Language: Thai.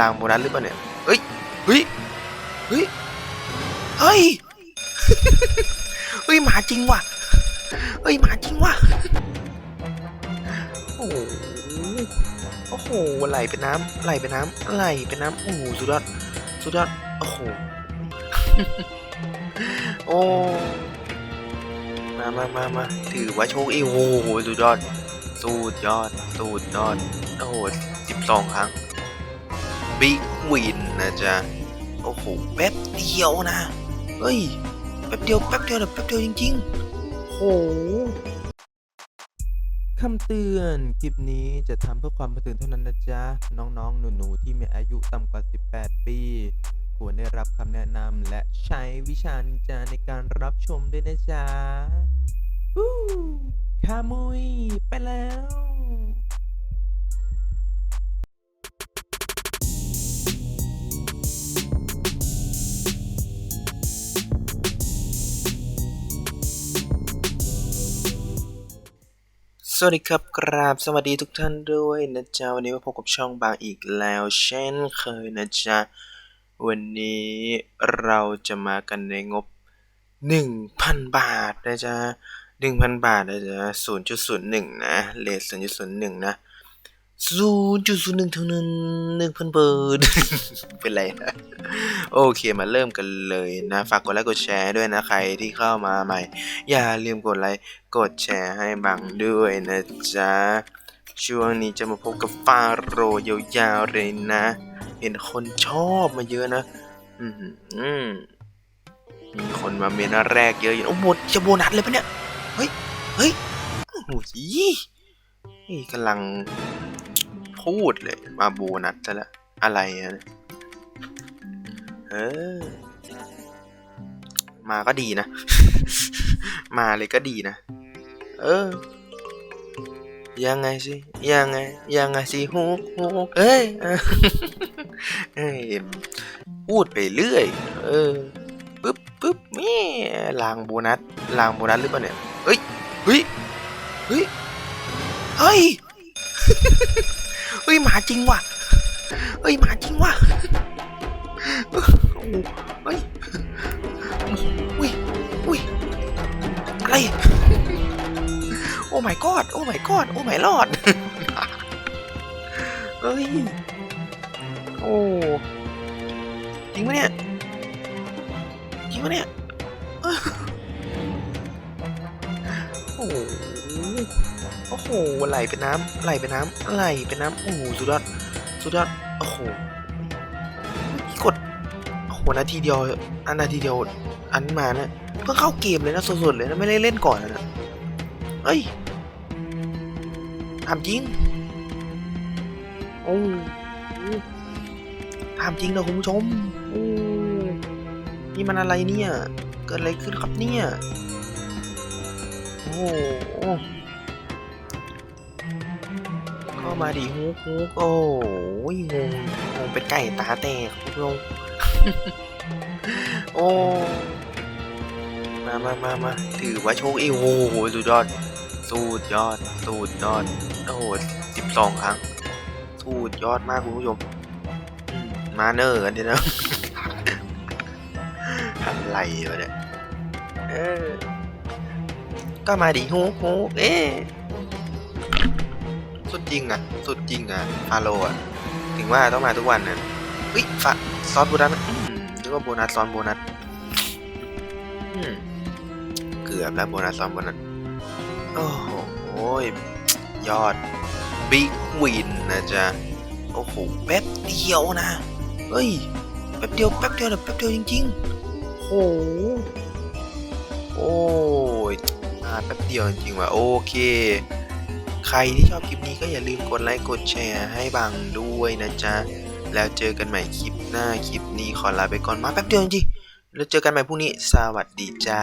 ลางโบนัสหรือเปล่าเนี่ยเฮ้ยเฮ้ยเฮ้ยเฮ้ยเฮ้ยหมาจริงว่ะเฮ้ยหมาจริงว่ะโอ้โหโอ้โหไหลเป็นน้ำไหลเป็นน้ำไหลเป็นน้ำโอ้โหสุดยอดสุดยอดโอ้โหโอ้มามามามาถือว่าโชคอีโอ้โหสุดยอดสุดยอดสุดยอดโอ้โหสิบสองครั้ง บิ๊กวินนะจ๊ะ โอ้โห แป๊บเดียวนะ เฮ้ย แป๊บเดียว แป๊บเดียวแบบแป๊บเดียวจริงๆโหคำเตือน คลิปนี้จะทำเพื่อความบันเทิงเท่านั้นนะจ๊ะ น้องๆ หนูๆ ที่มีอายุต่ำกว่า 18 ปี ควรได้รับคำแนะนำและใช้วิชานินจาในการรับชมด้วยนะจ๊ะฮู้คามุย ไปแล้ว สวัสดีครับกราบสวัสดีทุกท่านด้วยนะจ๊ะ วันนี้มาพบกับช่องบางอีกแล้ว เช่นเคยนะจ๊ะ วันนี้เราจะมากันในงบ 1,000 บาทนะจ๊ะ 1,000 บาทนะจ๊ะ0.01 นะเลท0.01 นะ 0.01เท่านั้น1,000เบิร์ดเป็นไรนะโอเคมาเริ่มกันเลยนะ ฝากกดไลค์กดแชร์ด้วยนะใครที่เข้ามาใหม่ อย่าลืมกดไลค์กดแชร์ให้บังด้วยนะจ๊ะ ช่วงนี้จะมาพบกับฟาโรยาวๆเลยนะ เห็นคนชอบมาเยอะนะ อืมมีคนมาเมนแรกเยอะอยู่โอ้โหจะโบนัสเลยปะเนี่ย เฮ้ย เฮ้ยโอ้โหนี่กำลัง พูดเลย มาโบนัสซะละอะไรอะเนี่ยเออ มาก็ดีนะ มาเลยก็ดีนะ เออ ยังไงสิ ยังไง ยังไงสิฮุกฮุกเอ้ยเอ้ยพูดไปเรื่อย เออ ปึ๊บปึ๊บแม่ลางโบนัสลางโบนัสหรือเปล่าเนี่ย เฮ้ย เฮ้ย เฮ้ย เฮ้ย ว่ะเฮ้ยหมาจริงว่ะโอ้เฮ้ยอุ้ยอุ้ยอะไรโอ้ my god โอ้ my god โอ้ my lord เฮ้ยโอ้จริงปะเนี่ยจริงปะเนี่ยโอ้ โอ้โหไหลเป็นน้ำไหลเป็นน้ำไหลเป็นน้ำโอ้โหสุดยอดสุดยอดโอ้โหกดโอ้โหนาทีเดียวอันนาทีเดียวอันมานี่ยเพิ่งเข้าเกมเลยนะสดๆเลยนะไม่ได้เล่นก่อนนะเฮ้ยถามจริงโอ้ถามจริงนะคุณผู้ชมโอ้นี่มันอะไรเนี่ย เกิดอะไรขึ้นครับเนี่ย โอ้ เข้ามาดิฮุกฮุกโอ้ยงงงงเป็นไก่ตาแตกคุณผู้ชมโอ้มามามามาถือว่าโชคอีโอ้โหสุดยอดสุดยอดสุดยอดโอ้โหสิบสองครั้งสุดยอดมากคุณผู้ชมอืมมาเนอร์กันทีนะอะไรวะเนี่ยเออก็มาดิฮูฮูเอ๊ะ สุดจริงอะ สุดจริงอะฟาโลอะ ถึงว่าต้องมาทุกวันน่ะเฮ้ยฟาซอสโบนัสอืมนึกว่าโบนัสซ้อนโบนัสอืมเกือบแล้วโบนัสซ้อนโบนัส โอ้โหโอ้ยยอดบิ๊กวินนะจ๊ะ โอ้โห แป๊บเดียวนะ เฮ้ย แป๊บเดียว แป๊บเดียวแบบแป๊บเดียวจริงๆโอ้โหโอ้ยมาแป๊บเดียวจริงๆว่ะ โอเค ใครที่ชอบคลิปนี้ก็อย่าลืมกดไลค์กดแชร์ให้บังด้วยนะจ๊ะ แล้วเจอกันใหม่คลิปหน้าคลิปนี้ขอลาไปก่อนมาแป๊บเดียวจริงๆแล้วเจอกันใหม่พรุ่งนี้สวัสดีจ้า